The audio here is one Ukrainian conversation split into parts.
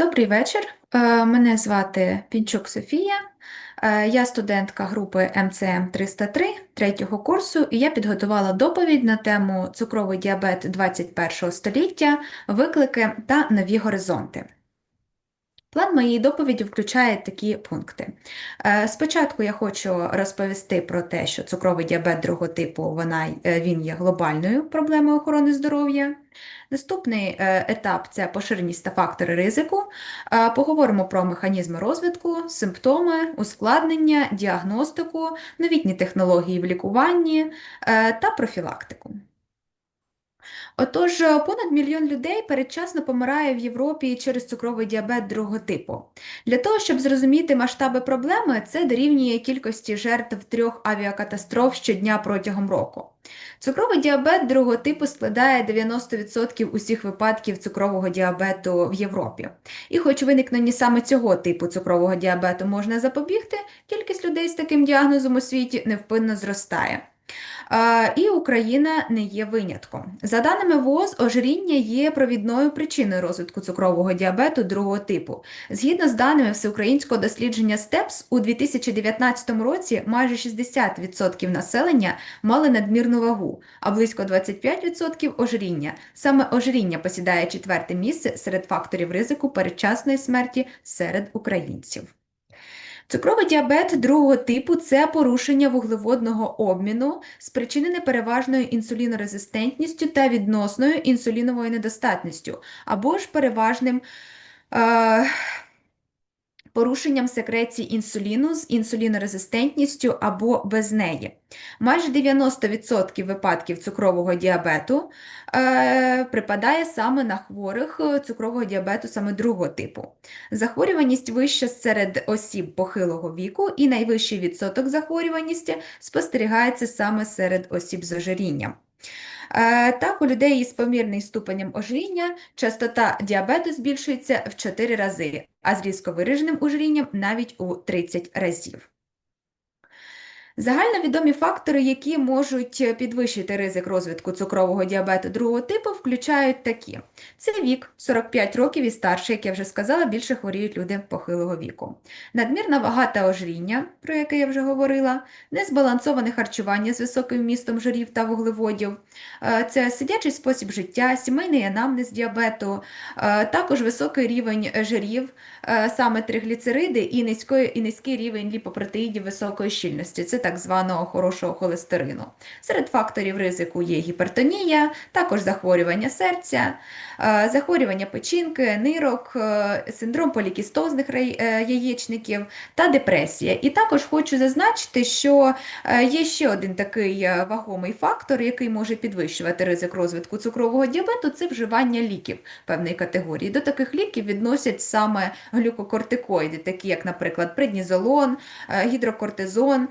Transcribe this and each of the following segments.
Добрий вечір. Е, Мене звати Пінчук Софія. Е, Я студентка групи МЦМ 303 третього курсу, і я підготувала доповідь на тему цукровий діабет 21 століття, виклики та нові горизонти. План моєї доповіді включає такі пункти. Е, Спочатку я хочу розповісти про те, що цукровий діабет другого типу вона, е, він є глобальною проблемою охорони здоров'я. Наступний е, етап це поширеність та фактори ризику. Поговоримо про механізми розвитку, симптоми, ускладнення, діагностику, новітні технології в лікуванні та профілактику. Отож, е, понад мільйон людей передчасно помирає в Європі через цукровий діабет другого типу. Для того, щоб зрозуміти масштаби проблеми, це дорівнює кількості жертв трьох авіакатастроф щодня протягом року. Цукровий діабет другого типу складає 90% усіх випадків цукрового діабету в Європі. І хоч виникнення саме цього типу цукрового діабету можна запобігти, кількість людей з таким діагнозом у світі невпинно зростає. І Україна не є винятком. За даними ВОЗ, ожиріння є провідною причиною розвитку цукрового діабету другого типу. Згідно з даними всеукраїнського дослідження СТЕПС, у 2019 році майже 60% населення мали надмірну вагу, а близько 25% ожиріння. Саме ожиріння посідає четверте місце серед факторів ризику передчасної смерті серед українців. Цукровий діабет другого типу це порушення вуглеводного обміну, спричинене переважною інсулінорезистентністю та відносною інсуліновою недостатністю, або ж переважним е, порушенням секреції інсуліну з інсулінорезистентністю або без неї. Майже 90% випадків цукрового діабету е, припадає саме на хворих е, цукрового діабету саме другого типу. Захворюваність вища серед осіб похилого віку і найвищий відсоток захворюваності спостерігається саме серед осіб з ожирінням. Е, Так, у людей із помірним ступенем ожиріння частота діабету збільшується в 4 рази, а з різко вираженим ожирінням навіть у 30 разів. Загальновідомі фактори, які можуть підвищити ризик розвитку цукрового діабету другого типу, включають такі: це вік 45 років і старше, як я вже сказала, більше хворіють люди похилого віку. Надмірна вага та ожиріння, про яке я вже говорила, незбалансоване харчування з високим вмістом жирів та вуглеводів, е, це сидячий спосіб життя, сімейний анамнез діабету, е, також високий рівень жирів, е, саме тригліцериди і низький, і низький рівень ліпопротеїдів високої щільності. Це так званого хорошого холестерину. Серед факторів ризику є гіпертонія, також захворювання серця, е, захворювання печінки, нирок, е, синдром полікістозних е, яєчників та депресія. І також хочу зазначити, що є ще один такий вагомий фактор, який може підвищувати ризик розвитку цукрового діабету, це вживання ліків певної категорії. До таких ліків відносять саме глюкокортикоїди, такі як, наприклад, преднізолон, гідрокортизон.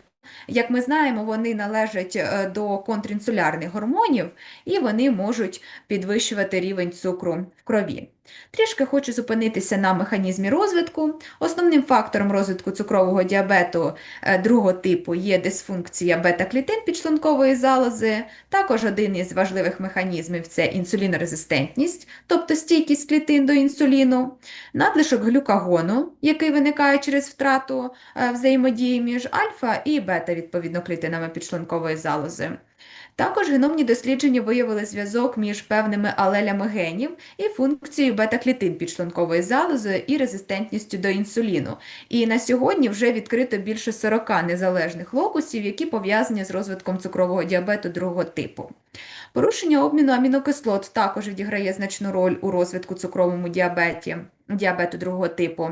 Як ми знаємо, вони належать е, до контрінсулярних гормонів і вони можуть підвищувати рівень цукру в крові. Трішки хочу зупинитися на механізмі розвитку. Основним фактором розвитку цукрового діабету е, другого типу є дисфункція бета-клітин підшлункової залози. Також один із важливих механізмів це інсулінорезистентність, тобто стійкість клітин до інсуліну, надлишок глюкагону, який виникає через втрату е, взаємодії між альфа і бета, відповідно, клітинами підшлункової залози. Також геномні дослідження виявили зв'язок між певними алелями генів і функцією бета-клітин підшлункової залози і резистентністю до інсуліну. І на сьогодні вже відкрито більше 40 незалежних локусів, які пов'язані з розвитком цукрового діабету другого типу. Порушення обміну амінокислот також відіграє значну роль у розвитку цукровому діабеті, діабету другого типу.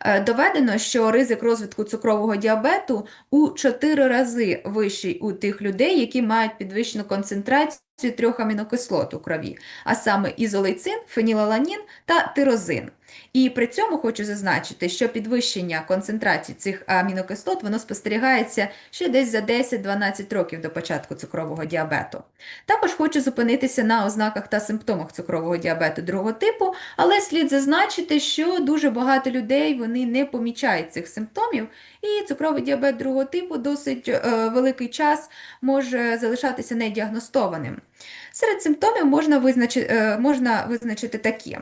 Е, Доведено, що ризик розвитку цукрового діабету у 4 рази вищий у тих людей, які мають підвищену концентрацію трьох амінокислот у крові, а саме ізолейцин, фенілаланін та тирозин. І при цьому хочу зазначити, що підвищення концентрації цих амінокислот воно спостерігається ще десь за 10-12 років до початку цукрового діабету. Також хочу зупинитися на ознаках та симптомах цукрового діабету другого типу, але слід зазначити, що дуже багато людей вони не помічають цих симптомів, і цукровий діабет другого типу досить е, великий час може залишатися недіагностованим. Серед симптомів можна визначити, можна визначити такі: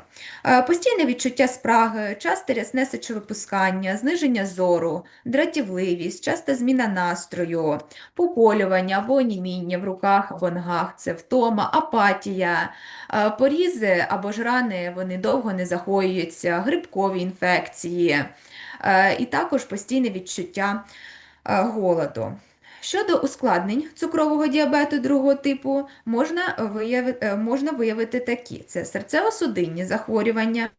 Е, постійне відчуття спраги, часте рясне сечовипускання, зниження зору, дратівливість, часта зміна настрою, пополювання або оніміння в руках або ногах, це втома, апатія, е, порізи або ж рани вони довго не загоюються, грибкові інфекції, е, і також постійне відчуття е, голоду. Щодо ускладнень цукрового діабету другого типу, можна виявити, можна виявити такі: це серцево-судинні захворювання.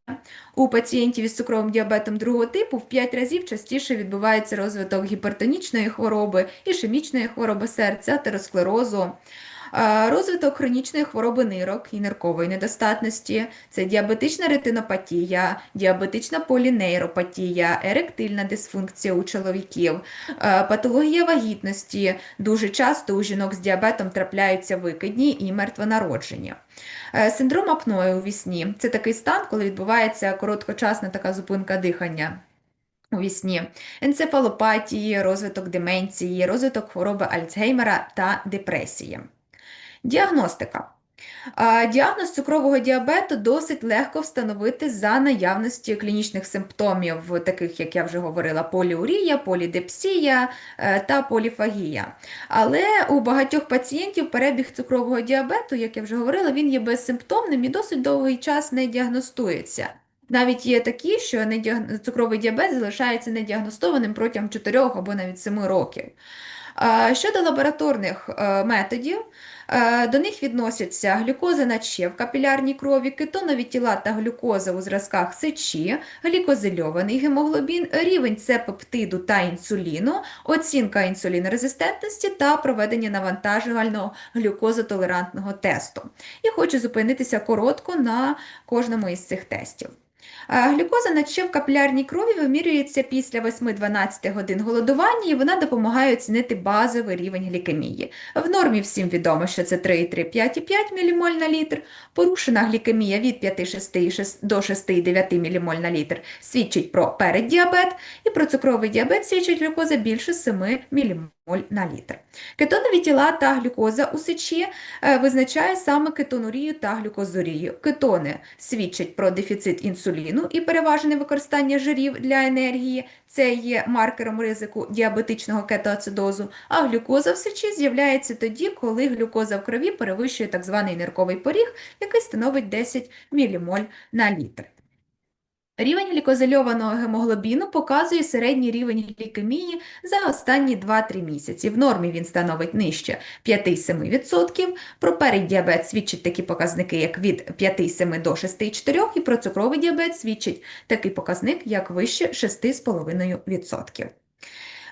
У пацієнтів із цукровим діабетом другого типу в 5 разів частіше відбувається розвиток гіпертонічної хвороби, ішемічної хвороби серця, атеросклерозу. Розвиток хронічної хвороби нирок і ниркової недостатності, це діабетична ретинопатія, діабетична полінейропатія, еректильна дисфункція у чоловіків, патологія вагітності. Дуже часто у жінок з діабетом трапляються викидні і мертвонародження. Синдром апної у вісні це такий стан, коли відбувається короткочасна така зупинка дихання. У вісні енцефалопатії, розвиток деменції, розвиток хвороби Альцгеймера та депресії. Діагностика. Діагноз цукрового діабету досить легко встановити за наявності клінічних симптомів, таких, як я вже говорила, поліурія, полідепсія е, та поліфагія. Але у багатьох пацієнтів перебіг цукрового діабету, як я вже говорила, він є безсимптомним і досить довгий час не діагностується. Навіть є такі, що цукровий діабет залишається недіагностованим протягом 4 або навіть 7 років. Щодо лабораторних е, методів, до них відносяться глюкоза наче в капілярній крові, кетонові тіла та глюкоза у зразках сечі, глікозильований гемоглобін, рівень С-пептиду та інсуліну, оцінка інсулінорезистентності та проведення навантажувального глюкозотолерантного тесту. І хочу зупинитися коротко на кожному із цих тестів. Е, Глюкоза наче в капілярній крові вимірюється після 8-12 годин голодування, і вона допомагає оцінити базовий рівень глікемії. В нормі всім відомо, що це 3,3-5,5 ммоль на літр. Порушена глікемія від 5,6 до 6,9 ммоль на літр свідчить про переддіабет, і про цукровий діабет свідчить глюкоза більше 7 ммоль на літр. Кетонові тіла та глюкоза у сечі е, визначає саме кетонурію та глюкозурію. Кетони свідчать про дефіцит інсуліну і переважене використання жирів для енергії. Це є маркером ризику діабетичного кетоацидозу, а глюкоза в сечі з'являється тоді, коли глюкоза в крові перевищує так званий нирковий поріг, який становить 10 мілімоль на літр. Рівень глікозильованого гемоглобіну показує середній рівень глікемії за останні 2-3 місяці. В нормі він становить нижче 5-7%. Про переддіабет свідчить такі показники, як від 5,7 до 6,4, і про цукровий діабет свідчить такий показник, як вище 6,5%.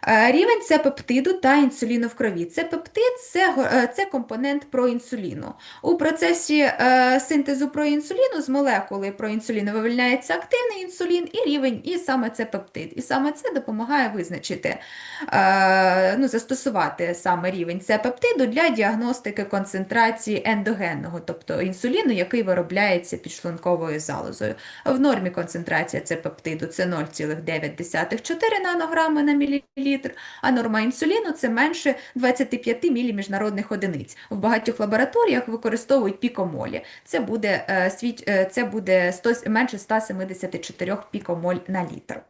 Е, Рівень це пептиду та інсуліну в крові. Це пептид це, е, це компонент проінсуліну. У процесі е, синтезу проінсуліну з молекули проінсуліну вивільняється активний інсулін і рівень, і саме це пептид. І саме це допомагає визначити, ну, застосувати саме рівень це пептиду для діагностики концентрації ендогенного, тобто інсуліну, який виробляється підшлунковою залозою. В нормі концентрація це пептиду це 0,9-4 нанограми на мілілітр, а норма інсуліну це менше 25 мілі міжнародних одиниць. В багатьох лабораторіях використовують пікомолі. Це буде, е, е, це буде 100, менше 174 пікомоль на літр.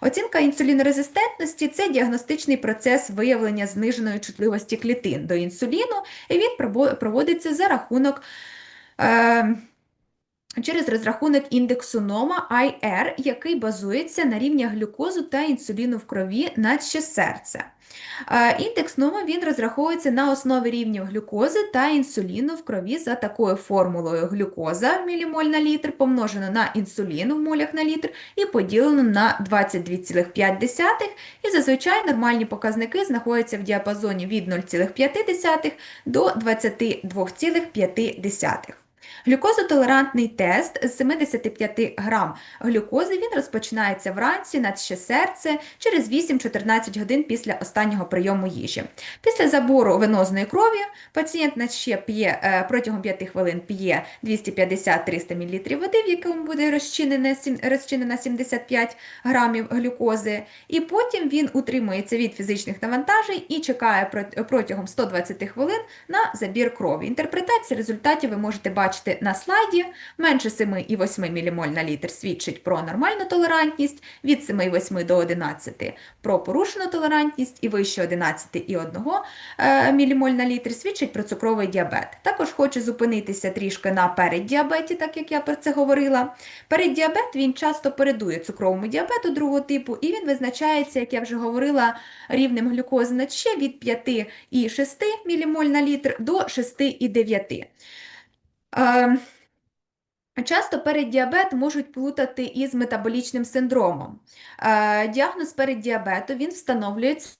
Оцінка інсулінорезистентності це діагностичний процес виявлення зниженої чутливості клітин до інсуліну, і він проводиться за рахунок. Е, Через розрахунок індексу НОМА IR, який базується на рівнях глюкозу та інсуліну в крові, наче серце. Е, Індекс НОМА він розраховується на основі рівнів глюкози та інсуліну в крові за такою формулою: глюкоза в мілімоль на літр помножено на інсулін в молях на літр і поділено на 22,5. І зазвичай нормальні показники знаходяться в діапазоні від 0,5 до 22,5. Глюкозотолерантний тест з 75 грам глюкози він розпочинається вранці, наче серце через 8-14 годин після останнього прийому їжі. Після забору венозної крові пацієнт наче п'є е, протягом 5 хвилин п'є 250-300 мл води, в якому буде розчинена 75 грамів глюкози, і потім він утримується від фізичних навантажень і чекає протягом 120 хвилин на забір крові. Інтерпретація результатів ви можете бачити на слайді. Менше 7,8 ммоль на літр свідчить про нормальну толерантність, від 7,8 до 11 про порушену толерантність і вище 11,1 ммоль на літр свідчить про цукровий діабет. Також хочу зупинитися трішки на переддіабеті, так як я про це говорила. Переддіабет він часто передує цукровому діабету другого типу, і він визначається, як я вже говорила, рівнем глюкози на ще від 5,6 ммоль на літр до 6,9. Часто переддіабет можуть плутати із метаболічним синдромом. Діагноз переддіабету він встановлюється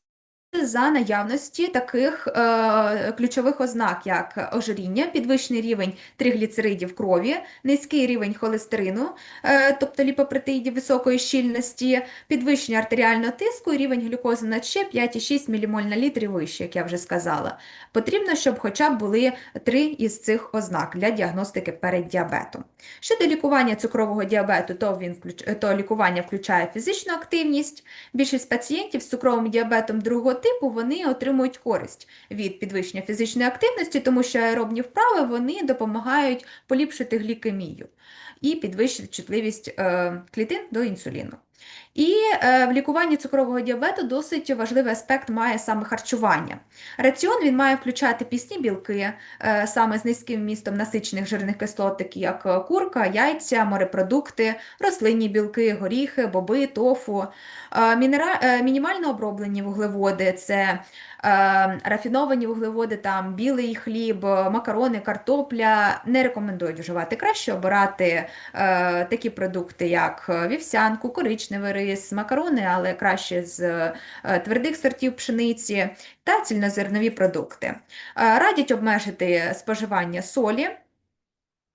за наявності таких е, ключових ознак, як ожиріння, підвищений рівень тригліцеридів крові, низький рівень холестерину, е, тобто ліпопротеїдів високої щільності, підвищення артеріального тиску і рівень глюкози на ще 5,6 ммоль на літр вище, як я вже сказала. Потрібно, щоб хоча б були три із цих ознак для діагностики переддіабету. Щодо лікування цукрового діабету, то, він, то лікування включає фізичну активність. Більшість пацієнтів з цукровим діабетом другого типу вони отримують користь від підвищення фізичної активності, тому що аеробні вправи вони допомагають поліпшити глікемію і підвищити чутливість е, клітин до інсуліну. І е, в лікуванні цукрового діабету досить важливий аспект має саме харчування. Раціон він має включати пісні білки, е, саме з низьким містом насичених жирних кислот, такі як курка, яйця, морепродукти, рослинні білки, горіхи, боби, тофу, е, е, мінімально оброблені вуглеводи це Е, рафіновані вуглеводи, там білий хліб, макарони, картопля не рекомендують вживати. Краще обирати е, такі продукти, як вівсянку, коричневий рис, макарони, але краще з е, твердих сортів пшениці та цільнозернові продукти. Радять обмежити споживання солі.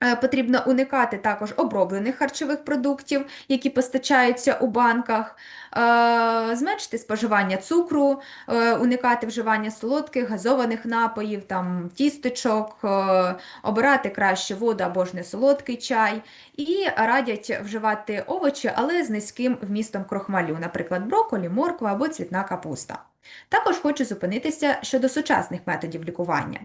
Е, потрібно уникати також оброблених харчових продуктів, які постачаються у банках, е, зменшити споживання цукру, е, уникати вживання солодких, газованих напоїв, там, тістечок, обирати краще воду або ж не солодкий чай. І радять вживати овочі, але з низьким вмістом крохмалю, наприклад, брокколі, морква або цвітна капуста. Також хочу зупинитися щодо сучасних методів лікування.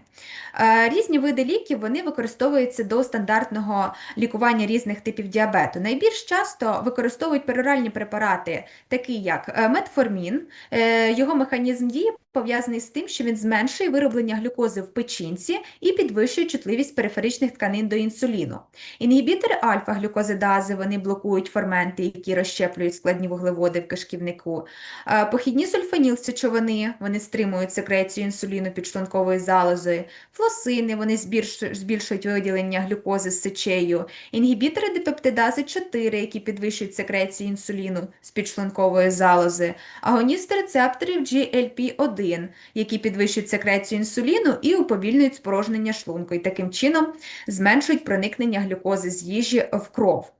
Е, різні види ліків вони використовуються до стандартного лікування різних типів діабету. Найбільш часто використовують пероральні препарати, такі як е, метформін, е, його механізм дії пов'язаний з тим, що він зменшує вироблення глюкози в печінці і підвищує чутливість периферичних тканин до інсуліну. Інгібітори альфа-глюкозидази вони блокують ферменти, які розщеплюють складні вуглеводи в кишківнику. Похідні сульфанілсечовини вони стримують секрецію інсуліну підшлункової залози, флосини вони збільшують виділення глюкози з сечею, інгібітори дипептидази 4, які підвищують секрецію інсуліну з підшлункової залози, агоністи рецепторів GLP-1 клітин, які підвищують секрецію інсуліну і уповільнюють спорожнення шлунку, і таким чином зменшують проникнення глюкози з їжі в кров.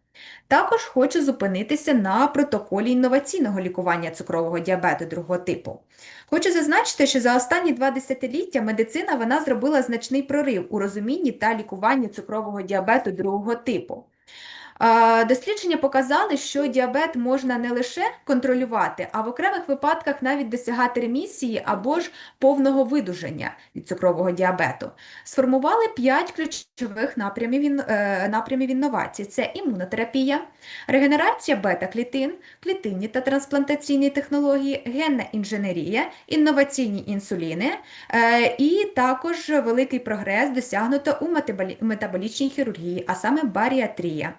Також хочу зупинитися на протоколі інноваційного лікування цукрового діабету другого типу. Хочу зазначити, що за останні два десятиліття медицина вона зробила значний прорив у розумінні та лікуванні цукрового діабету другого типу. Дослідження показали, що діабет можна не лише контролювати, а в окремих випадках навіть досягати ремісії або ж повного видуження від цукрового діабету. Сформували п'ять ключових напрямів е, напрямів інновацій: це імунотерапія, регенерація бета-клітин, клітинні та трансплантаційні технології, генна інженерія, інноваційні інсуліни е, і також великий прогрес досягнуто у метаболічній хірургії, а саме баріатрія.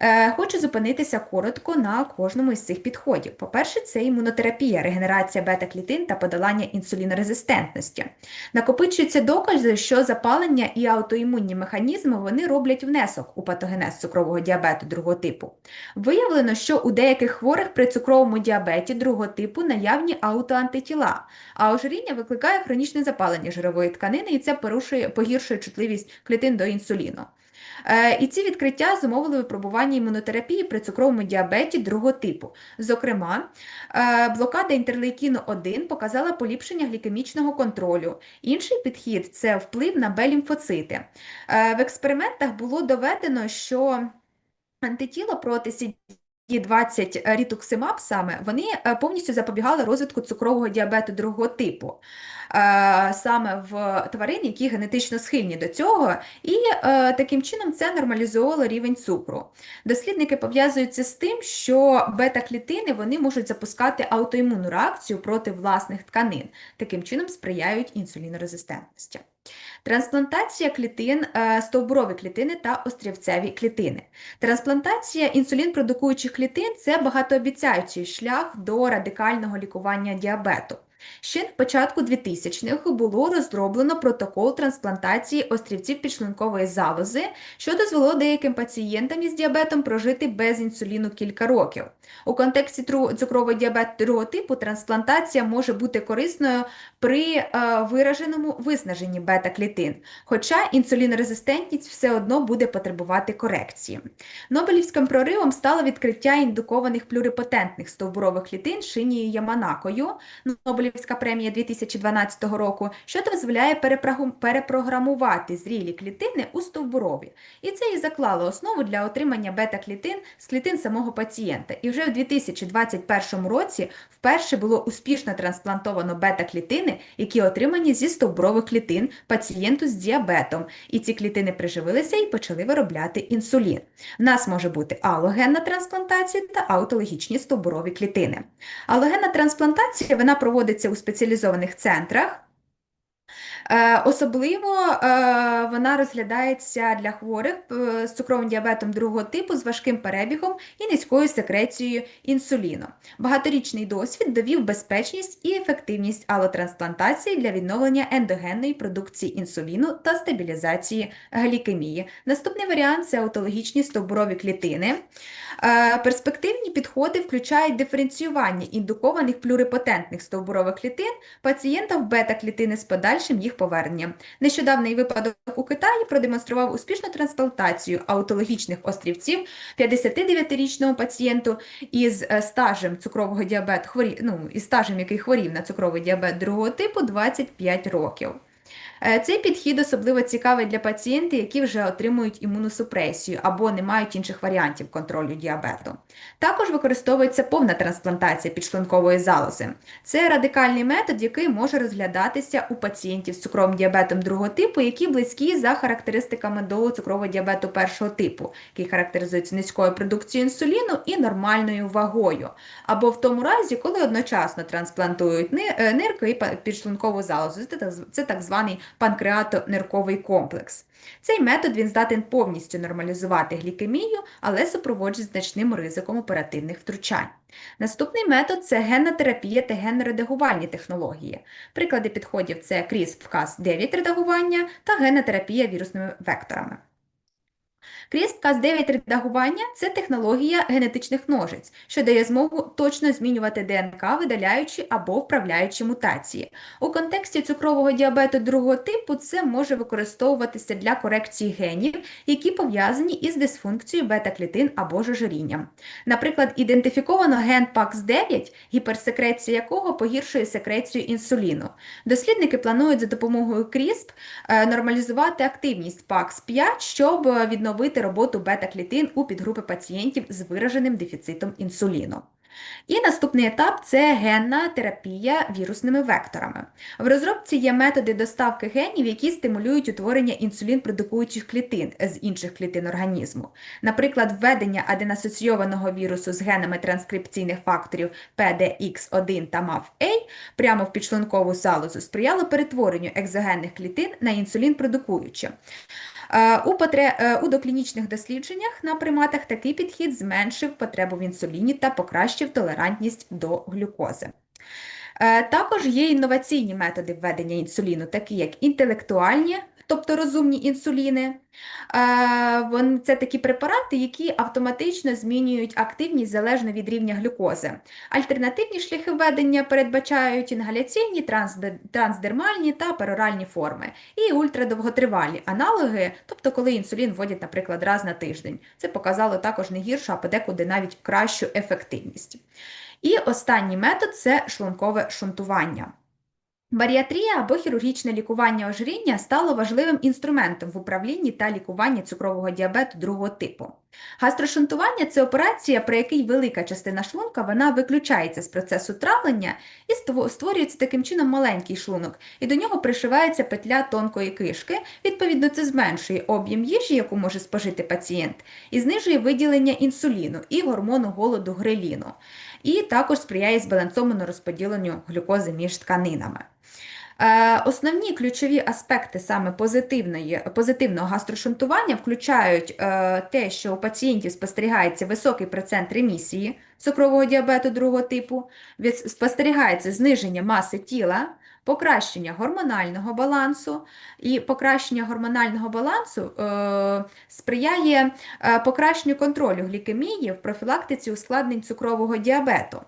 Е, хочу зупинитися коротко на кожному із цих підходів. По-перше, це імунотерапія, регенерація бета-клітин та подолання інсулінорезистентності. Накопичуються докази, що запалення і аутоімунні механізми вони роблять внесок у патогенез цукрового діабету другого типу. Виявлено, що у деяких хворих при цукровому діабеті другого типу наявні аутоантитіла, а ожиріння викликає хронічне запалення жирової тканини, і це порушує, погіршує чутливість клітин до інсуліну. Е, І ці відкриття зумовили випробування імунотерапії при цукровому діабеті другого типу. Зокрема, е, блокада інтерлейкіну 1 показала поліпшення глікемічного контролю. Інший підхід це вплив на Б-лімфоцити. Е, В експериментах було доведено, що антитіло проти CD20 рітуксимаб саме вони е, повністю запобігали розвитку цукрового діабету другого типу, е, саме в тварин, які генетично схильні до цього, і е, таким чином це нормалізувало рівень цукру. Дослідники пов'язують це з тим, що бета-клітини вони можуть запускати аутоімунну реакцію проти власних тканин, таким чином сприяють інсулінорезистентності. Трансплантація клітин, е, стовбурові клітини та острівцеві клітини. Трансплантація інсулін-продукуючих клітин це багатообіцяючий шлях до радикального лікування діабету. Ще на початку 2000-х було розроблено протокол трансплантації острівців підшлункової залози, що дозволило деяким пацієнтам із діабетом прожити без інсуліну кілька років. У контексті цукрового діабету другого типу трансплантація може бути корисною при е, вираженому виснаженні бета-клітин, хоча інсулінорезистентність все одно буде потребувати корекції. Нобелівським проривом стало відкриття індукованих плюрипотентних стовбурових клітин Шинією Яманакою, Нобелівська премія 2012 року, що дозволяє перепрограмувати зрілі клітини у стовбурові. І це і заклало основу для отримання бета-клітин з клітин самого пацієнта. І вже в 2021 році вперше було успішно трансплантовано бета-клітини, які отримані зі стовбурових клітин пацієнту з діабетом. І ці клітини приживилися і почали виробляти інсулін. В нас може бути алогенна трансплантація та аутологічні стовбурові клітини. Алогенна трансплантація вона проводиться у спеціалізованих центрах. Е, Особливо е, вона розглядається для хворих е, з цукровим діабетом другого типу з важким перебігом і низькою секрецією інсуліну. Багаторічний досвід довів безпечність і ефективність алотрансплантації для відновлення ендогенної продукції інсуліну та стабілізації глікемії. Наступний варіант це аутологічні стовбурові клітини. Перспективні підходи включають диференціювання індукованих плюрипотентних стовбурових клітин пацієнта в бета-клітини з подальшим їх поверненням. Нещодавний випадок у Китаї продемонстрував успішну трансплантацію аутологічних острівців 59-річному пацієнту із е, стажем цукрового діабету, хворі... ну, із стажем, який хворів на цукровий діабет другого типу 25 років. Е, Цей підхід особливо цікавий для пацієнтів, які вже отримують імуносупресію або не мають інших варіантів контролю діабету. Також використовується повна трансплантація підшлункової залози. Це радикальний метод, який може розглядатися у пацієнтів з цукровим діабетом другого типу, які близькі за характеристиками до цукрового діабету першого типу, який характеризується низькою продукцією інсуліну і нормальною вагою. Або в тому разі, коли одночасно трансплантують е, нирки і підшлункову залозу. Це так званий панкреато-нирковий комплекс. Цей метод він здатен повністю нормалізувати глікемію, але супроводжує значним ризиком оперативних втручань. Наступний метод це генна терапія та генно-редагувальні технології. Приклади підходів це CRISPR-Cas9 редагування та генна терапія вірусними векторами. CRISPR-Cas9 редагування це технологія генетичних ножиць, що дає змогу точно змінювати ДНК, видаляючи або вправляючи мутації. У контексті цукрового діабету другого типу це може використовуватися для корекції генів, які пов'язані із дисфункцією бета-клітин або ж ожирінням. Наприклад, ідентифіковано ген PAX9, гіперсекреція якого погіршує секрецію інсуліну. Дослідники планують за допомогою CRISP е, нормалізувати активність PAX5, щоб е, відновити роботу бета-клітин у підгрупи пацієнтів з вираженим дефіцитом інсуліну. І наступний етап це генна терапія вірусними векторами. В розробці є методи доставки генів, які стимулюють утворення інсулін-продукуючих клітин з інших клітин організму. Наприклад, введення аденасоційованого вірусу з генами транскрипційних факторів PDX1 та MAF-A прямо в підшлункову залозу сприяло перетворенню екзогенних клітин на інсулін-продукуючі. Е, е, у доклінічних дослідженнях на приматах такий підхід зменшив потребу в інсуліні та покращив толерантність до глюкози. Е, Також є інноваційні методи введення інсуліну, такі як інтелектуальні тобто розумні інсуліни. Е, Це такі препарати, які автоматично змінюють активність залежно від рівня глюкози. Альтернативні шляхи введення передбачають інгаляційні, трансдермальні та пероральні форми і ультрадовготривалі аналоги, тобто коли інсулін вводять, наприклад, раз на тиждень. Це показало також не гіршу, а подекуди навіть кращу ефективність. І останній метод це шлункове шунтування. Баріатрія або хірургічне лікування ожиріння стало важливим інструментом в управлінні та лікуванні цукрового діабету другого типу. Гастрошунтування це операція, при якій велика частина шлунка вона виключається з процесу травлення і створюється таким чином маленький шлунок, і до нього пришивається петля тонкої кишки. Відповідно, це зменшує об'єм їжі, яку може спожити пацієнт, і знижує виділення інсуліну і гормону голоду греліну, і також сприяє збалансованому розподіленню глюкози між тканинами. Е, Основні ключові аспекти саме позитивної, позитивного гастрошунтування включають е, те, що у пацієнтів спостерігається високий процент ремісії цукрового діабету другого типу, спостерігається зниження маси тіла, покращення гормонального балансу, і покращення гормонального балансу е, сприяє е, покращенню контролю глікемії в профілактиці ускладнень цукрового діабету.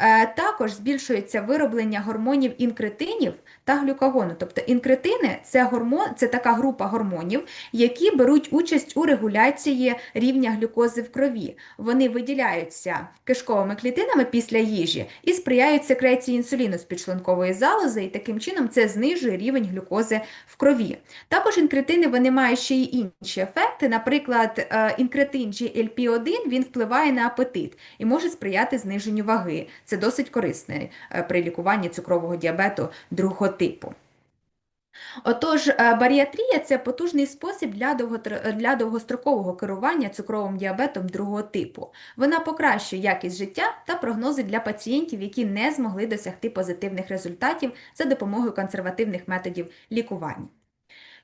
Е, Також збільшується вироблення гормонів інкретинів та глюкагону. Тобто інкретини це гормон, це така група гормонів, які беруть участь у регуляції рівня глюкози в крові. Вони виділяються кишковими клітинами після їжі і сприяють секреції інсуліну з підшлункової залози, і таким чином це знижує рівень глюкози в крові. Також інкретини вони мають ще й інші ефекти. Наприклад, е, інкретин GLP-1 він впливає на апетит і може сприяти зниженню ваги. Це досить корисно е, при лікуванні цукрового діабету другого типу. Отож, е, баріатрія це потужний спосіб для, для довгострокового керування цукровим діабетом другого типу. Вона покращує якість життя та прогнози для пацієнтів, які не змогли досягти позитивних результатів за допомогою консервативних методів лікування.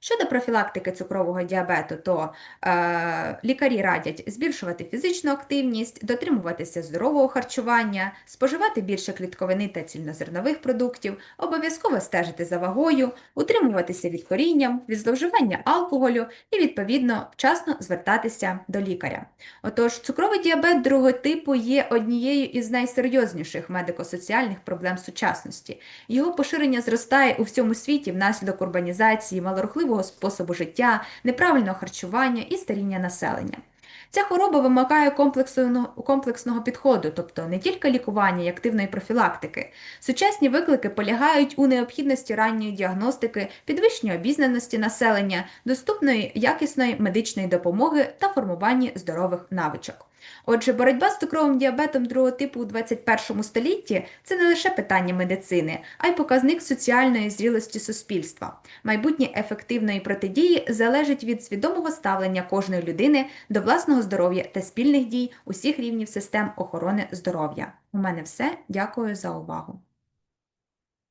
Щодо профілактики цукрового діабету, то е, лікарі радять збільшувати фізичну активність, дотримуватися здорового харчування, споживати більше клітковини та цільнозернових продуктів, обов'язково стежити за вагою, утримуватися від коріння, від зловживання алкоголю і, відповідно, вчасно звертатися до лікаря. Отож, цукровий діабет другого типу є однією із найсерйозніших медико-соціальних проблем сучасності. Його поширення зростає у всьому світі внаслідок урбанізації, малорухливого способу життя, неправильного харчування і старіння населення. Ця хвороба вимагає комплексного підходу, тобто не тільки лікування і активної профілактики. Сучасні виклики полягають у необхідності ранньої діагностики, підвищення обізнаності населення, доступної якісної медичної допомоги та формуванні здорових навичок. Отже, боротьба з цукровим діабетом другого типу у 21 столітті це не лише питання медицини, а й показник соціальної зрілості суспільства. Майбутнє ефективної протидії залежить від свідомого ставлення кожної людини до власного здоров'я та спільних дій усіх рівнів систем охорони здоров'я. У мене все. Дякую за увагу.